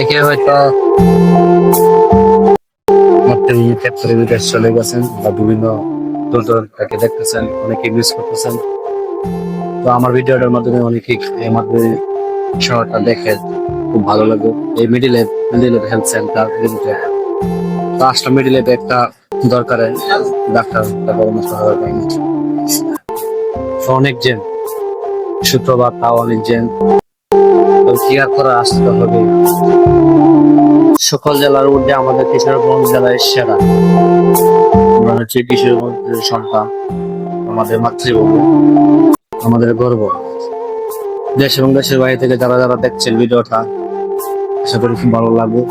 অনেকে হয়তো ক্ষেত্রে বিদেশ চলে গেছেন বা বিভিন্ন দূর দূরান্তে দেখতেছেন, অনেকে মিস করতেছেন। তো আমার ভিডিওটার মাধ্যমে অনেকে মাধ্যমে শহরটা দেখে খুব ভালো লাগবে এই মিডিলে মিডিলে হেলথ সেন্টার তো আসলে মিডিলে একটা দরকারে, ডাক্তার পরামর্শ জন্য। অনেক জেন শুক্রবার তাও অনেক জেন তো করে আসতে হবে। সকল জেলার মধ্যে আমাদের কিশোরগঞ্জ জেলায় সেরা। হচ্ছে কিশোরগঞ্জের সন্তান, আমাদের মাতৃভূমি, আমাদের গর্ব। দেশ এবং দেশের বাইরে থেকে যারা যারা দেখছেন ভিডিওটা, আশা করি খুব ভালো লাগবে।